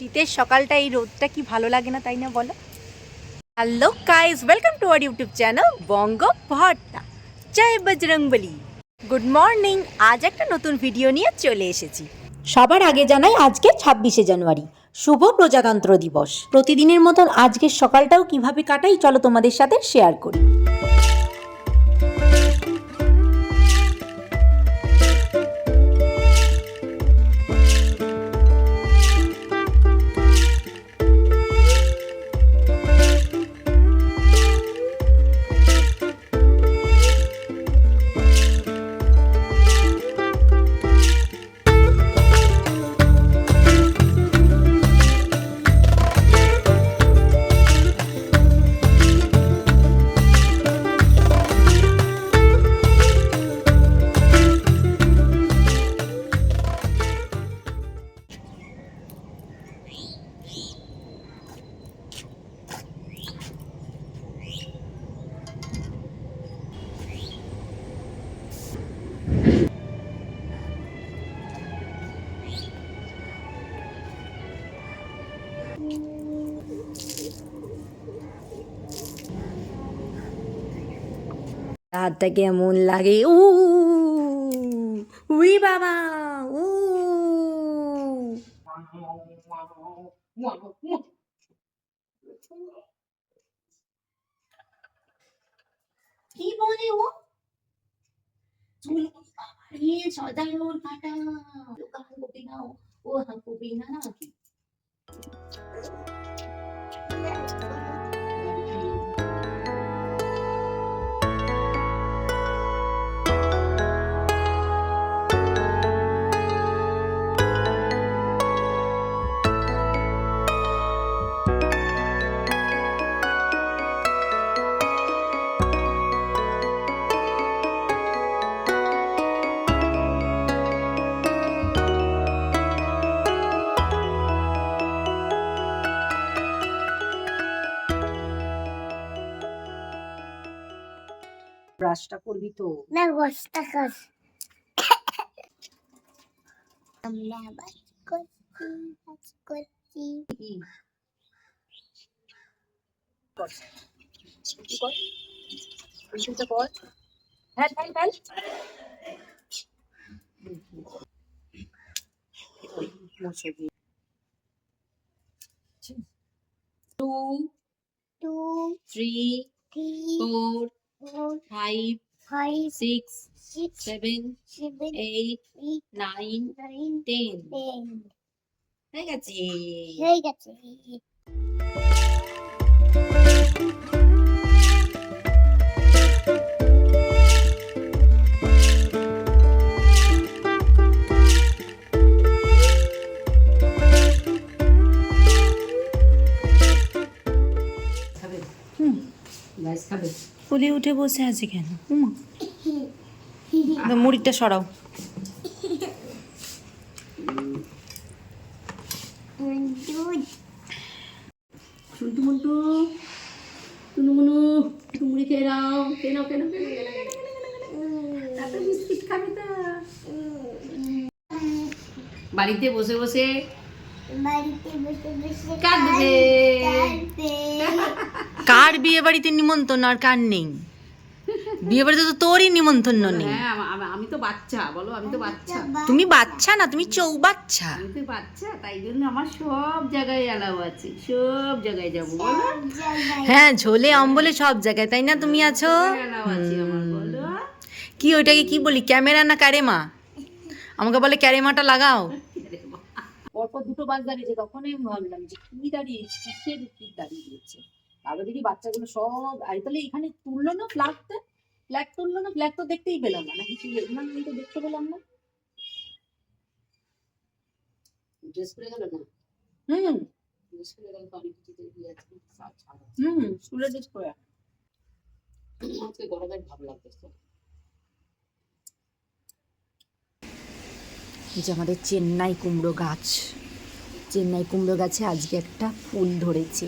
শীতের সকালটা, এই রোদটা কি ভালো লাগে না তাই না বলো? Hello guys welcome to our YouTube channel Banga Bhatta Joy Bajrangbali good morning আজ একটা নতুন ভিডিও নিয়ে চলে এসেছি। সবার আগে জানাই আজকে ছাব্বিশে জানুয়ারি, শুভ প্রজাতন্ত্র দিবস। প্রতিদিনের মতন আজকের সকালটাও কীভাবে কাটাই চলো তোমাদের সাথে শেয়ার করি। রাতটা কেমন লাগে? উ উই বাবা উ কি বলে ও? চুল রে সদাই ওর কাটা। গান কপি না, ও হান কপি না নাকি ব্রাশটা করবি তো? না বস্তা কাজ আমরা বাস করছি বাস করছি। Fail fail. Two three three four four five five six six seven seven eight eight nine nine ten ten হয়ে গেছে হয়ে গেছে উঠে বসে আছে কেন? উমা। মুড়িটা সরাও। মুন্টু। টুনু মুনু মুড়ি খেয়ে নাও। খেয়ে নাও বিস্কিট খাবে তো। বাড়িতে বসে বসে বাড়িতে বসে বসে কাঁদবে। কাঁদবে। কার বিয়ে বাড়িতে নিমন্ত্রণ আর কার নেই? বিয়ে বাড়িতে তো তোরই নিমন্ত্রণ নেই। হ্যাঁ আম- আম- আমি তো বাচ্চা বলো আমি তো বাচ্চা। তুমি বাচ্চা না তুমি চৌবাচ্চা। আমি তো বাচ্চা তাই জন্য আমার সব জায়গায় এলাও আছে সব জায়গায় যাব বলো। হ্যাঁ ঝোলে অম্বলে সব জায়গায় তাই না তুমি আছো? এলাও আছে আমার বলো। কি ওইটাকে কি বলি ক্যামেরা না ক্যারেমা? আমাকে বলে ক্যারেমাটা লাগাও। পরপর দুটো বাস দাঁড়িয়েছে তখনই আমি ভাবলাম যে কি দাঁড়িয়ে কিসের কি দাঁড়িয়ে তারপর দেখি বাচ্চাগুলো সব আর তাহলে এখানে তুললো না ফ্ল্যাগটা ফ্ল্যাগ তুললো না ফ্ল্যাগ তো দেখতেই পেলাম না। নাকি তুললো না আমি তো দেখতে পেলাম না। ড্রেস করে গেল না হুম। ড্রেস করে গেল অনেক কিছু দেখি আজকে হুম স্কুলে ড্রেস করে আজকে গরমের ভাব লাগতেছে। এই যে আমাদের চেন্নাই কুমড়ো গাছ। চেন্নাই কুমড়ো গাছে আজকে একটা ফুল ধরেছে।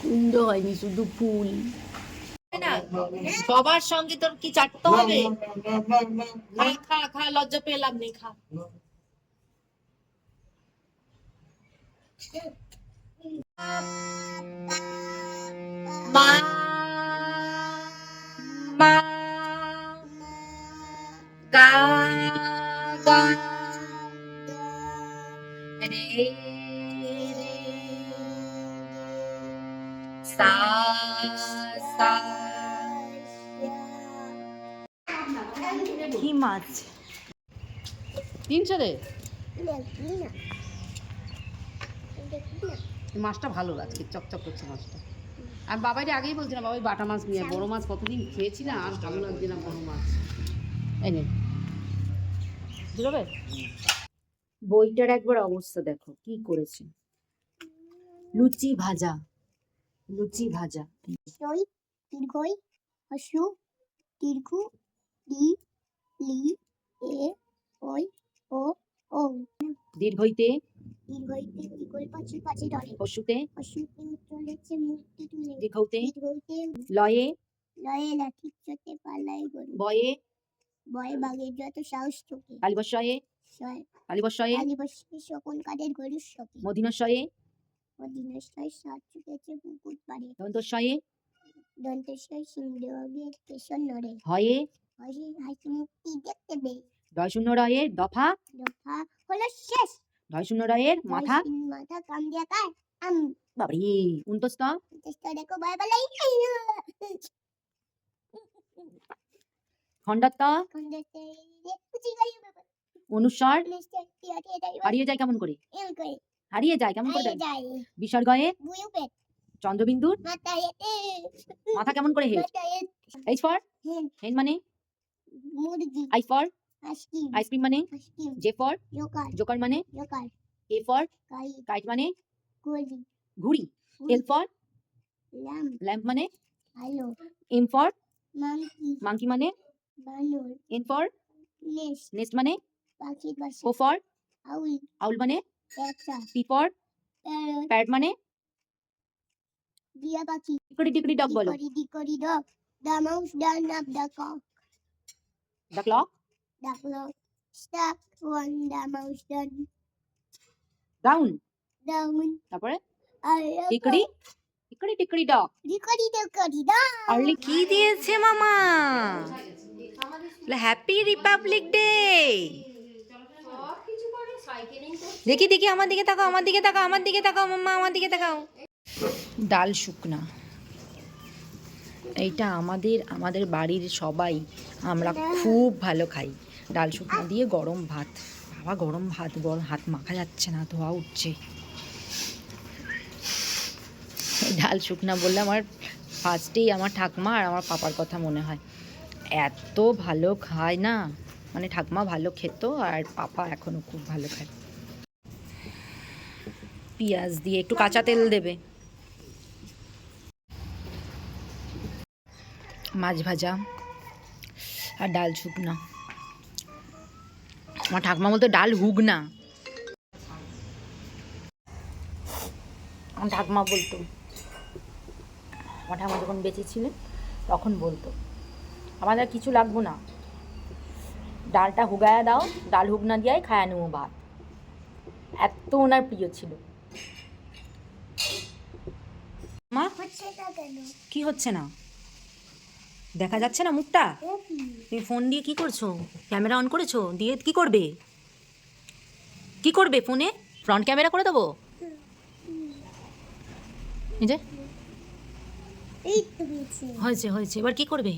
কুমড়ো হয়নি শুধু ফুল। সবার সঙ্গে তোর কি চাটতে হবে? খা খা খা লজ্জা পেলাম নেই খা। মা তিনশো রে? মাছটা ভালো আজকে চকচক করছে মাছটা। আর বাবাই আগেই বলছিলাম বাবাই বাটা মাছ নিয়ে। বড় মাছ কতদিন খেয়েছি না আর ভালো লাগছে না বড় মাছ। এই নে। বুঝবে বইটার একবার অবস্থা দেখো কি করেছে। লুচি ভাজা লুচি ভাজা। সই দীর্ঘই হসু দীর্ঘ লি এ ওই। ও ও। দীর্ঘইতে? দীর্ঘইতে দীর্ঘই পাঁচি পাঁচি ধরে পশুতে? হসুতে চলেছে মূর্তি তুলে। দীর্ঘতে দীর্ঘইতে লয়ে? লয়ে লাঠি চোটে পালাই গরু। বয়ে? বয়ে বাঘের যত সাহস চোখে। কাদের গরুর শোকে। সাত চুকেছে পুকুর সিংহ কেশর নড়ে। হয়ে? হাসি হাসি মুক্তি দেখতে বে দয় শূন্য রয়ের দফা? দফা হলো শেষ। দয় শূন্য রয়ের মাথা? মাথা কাম দিয়া কার আম বাবারে উনতস্ত চেষ্টা দেখো ভয় পালাই খণ্ডত্ব? অনুস্বর? হারিয়ে যায় কেমন করে? হারিয়ে যায় কেমন করে বিসর্গয়ে? চন্দ্রবিন্দুর মাথা কেমন করে head H for hen hen মানে? I for ice cream ice cream মানে ice cream J for joker joker মানে জোকার এ ফর কাই কাইট মানে গলি ঘুড়ি এল ফর লাম ল্যাম্প মানে আলো এম ফর মাংকি মাংকি মানে বানর এন ফর নেস নেস্ট মানে পাখির বাসা ও ফর আউল আউল মানে পেঁচা পি ফর প্যারট প্যারট মানে dickory dickory. The stuck on the done down down. তারপরে dickory dickory dickory dog dickory dickory dog. আর্লি কি দিয়েছে মামা হ্যাপি রিপাবলিক ডে দেখি দেখি আমার দিকে তাকাও আমার দিকে তাকাও আমার দিকে তাকাও মাম্মা আমার দিকে তাকাও ডাল শুকনা এইটা আমাদের আমাদের বাড়ির সবাই আমরা খুব ভালো খাই ডাল শুকনা দিয়ে গরম ভাত। বাবা, গরম ভাত, গরম হাত মাখা যাচ্ছে না, ধোয়া উঠছে। ডাল শুকনা বললে আমার ফার্স্টেই আমার ঠাকমা আর আমার পাপার কথা মনে হয়। এত ভালো খায় না? মানে ঠাকমা ভালো খেত আর পাপা এখনও খুব ভালো খায়। পেঁয়াজ দিয়ে একটু কাঁচা তেল দেবে। মাছ ভাজা আর ডাল শুকনা। আমার ঠাকমা বলতো ডাল হুক না। আমার ঠাকমা বলতো, আমার ঠাকুমা যখন বেঁচে ছিলেন, তখন বলতো আমাদের কিছু লাগবো না। ডালটা হুগায়া দাও, ডাল হুক না দিয়াই খায়া নেব ভাত। এত ওনার প্রিয় ছিল। মা, কি হচ্ছে না? দেখা যাচ্ছে না মুখটা? তুমি ফোন দিয়ে কি করছ? ক্যামেরা অন করেছ? দিয়ে কি করবে? কি করবে ফোনে ফ্রন্ট ক্যামেরা করে দেবো? এই যে। হয়েছে হয়েছে। এবার কি করবে?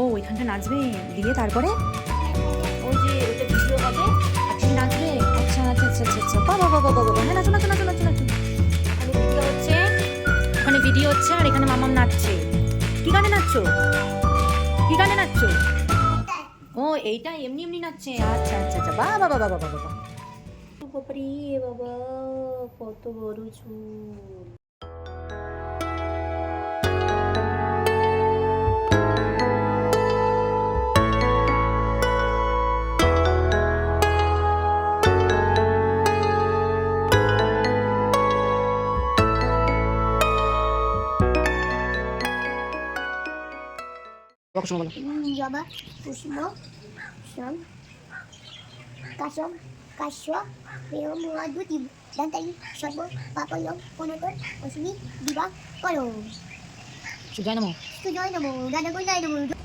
ও ওইখানটা নাচবে। দিয়ে তারপরে? ওই যে ওইটা ভিডিও হবে। নাচবে। আচ্ছা আচ্ছা আচ্ছা আচ্ছা আচ্ছা। বাবা বাবা বাবা বাবা হ্যাঁ নাচো নাচো নাচো নাচো নাচো। ভিডিও হচ্ছে ওখানে ভিডিও হচ্ছে আর এখানে মামাম নাচছে। কি গানে নাচছো? কি গানে নাচছো? ও, এইটা এমনি এমনি নাচছে। আচ্ছা আচ্ছা আচ্ছা। বা বাবা বাবা বাবা বাবা বাবা, কত বড় চুল। Toca o chão, galera. Ninjaba, puxa chão. Cachorro, cachorro, veio no lado do tipo. Dentro aí, chão, papai, eu, conotor, diva, colo. Estudar na mão. Estudar na mão, dá na.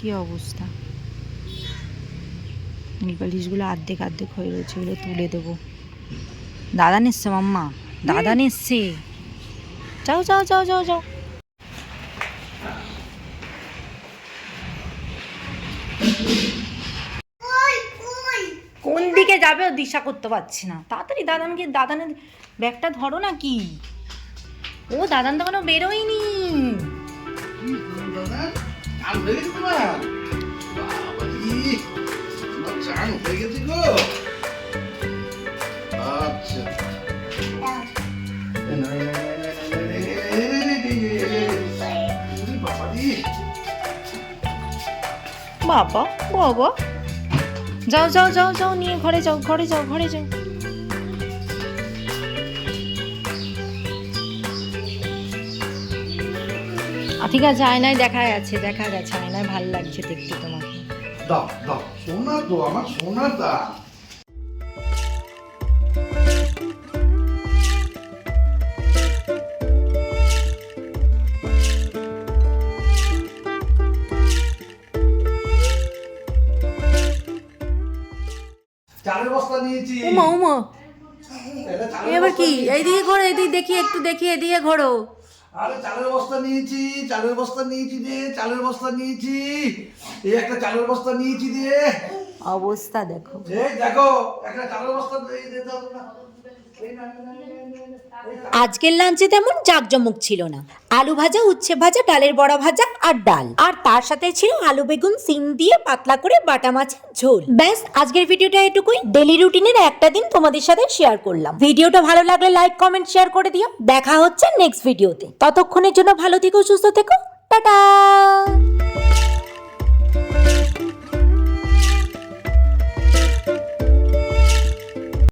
কি অবস্থা? নিপালিশগুলো আর্ধেক আর্ধেক হয়ে রয়েছে এগুলো তুলে দেবো। দাদা নিচ্ছে মাম্মা দাদা নিচ্ছে। যাও যাও যাও যাও যাও। কোন দিকে যাবে ও দিশা করতে পারছি না। তাড়াতাড়ি দাদানকে দাদানের ব্যাগটা ধরো না কি ও দাদান তো কোনো বেরোয়নি। চান হয়ে গেছে তোমার বাবাজি তোমার চান হয়ে গেছে গো আচ্ছা বাবা বাবা যাও যাও যাও যাও নিয়ে ঘরে যাও ঘরে যাও ঘরে যাও ঠিক আছে আয়নায় দেখা যাচ্ছে দেখা গেছে আয়নায় ভালো লাগছে দেখতে তোমাকে। দাও দাও সোনা তো আমার সোনা দা। চালের বস্তা নিয়েছি। উমা উমা। এবার কি। এইদিকে ঘোরো এইদিকে দেখি একটু দেখি এদিকে ঘোরো। আরে চালের বস্তা নিয়েছি চালের বস্তা নিয়েছি রে চালের বস্তা নিয়েছি। এই একটা চালের বস্তা নিয়েছি রে। অবস্থা দেখো। এই দেখো একটা চালের বস্তা দিয়ে দে দাও না এই না, এই না, এই না, এই না, এই না। আজকের লাঞ্চে তেমন জাকজমক ছিল না। আলু ভাজা, উচ্ছে ভাজা, ডালের বড়া ভাজা আর ডাল। আর তার সাথে ছিল আলু বেগুন, সিম দিয়ে পাতলা করে বাটা মাছের ঝোল। ব্যাস, আজকের ভিডিওটা এটুকুই। ডেলি রুটিনের একটা দিন তোমাদের সাথে শেয়ার করলাম। ভিডিওটা ভালো লাগলে লাইক কমেন্ট শেয়ার করে দিও। দেখা হচ্ছে নেক্সট ভিডিওতে ততক্ষণের জন্য ভালো থেকো, সুস্থ থেকো। টাটা!